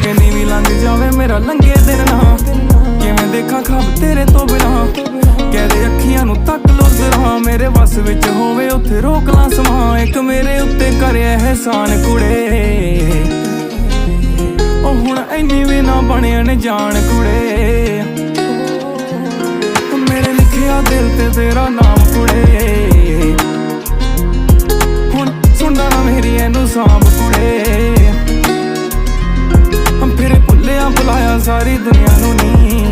ਲੰਘ ਜਾਵੇ ਮੇਰਾ ਲੰਗੇ ਦਿਨ ਨਾ। ਕਿਵੇਂ ਦੇਖਾਂ ਖਾਬ ਤੇਰੇ ਤੋਂ ਬਿਨਾ। ਕਹਦੇ ਅੱਖੀਆਂ ਨੂੰ ਤੱਕ ਲੋ ਜ਼ਰਾ ਮੇਰੇ ਵੱਸ ਵਿੱਚ ਹੋਵੇ ਉੱਥੇ ਰੋਕ ਲਾਂ ਸਮਾਂ। ਇੱਕ ਮੇਰੇ ਉੱਤੇ ਕਰਿਆ ਇਹਸਾਨ ਕੁੜੇ। ਉਹ ਹੁਣ ਐਨੀ ਵੀ ਨਾ ਬਣਿਆ ਨੇ ਜਾਣ ਕੁੜੇ। ਮੇਰੇ ਲਿਖਿਆ ਦਿਲ ਤੇ ਤੇਰਾ ਨਾਮ ਕੁੜੇ। ਹੁਣ ਸੁਣਦਾ ਨਾ ਮੇਰੀ ਇਹਨੂੰ ਸਾਂਭ ਕੁੜੇ। ਸਾਰੀ ਦੁਨੀਆ ਨੂੰ ਨਹੀਂ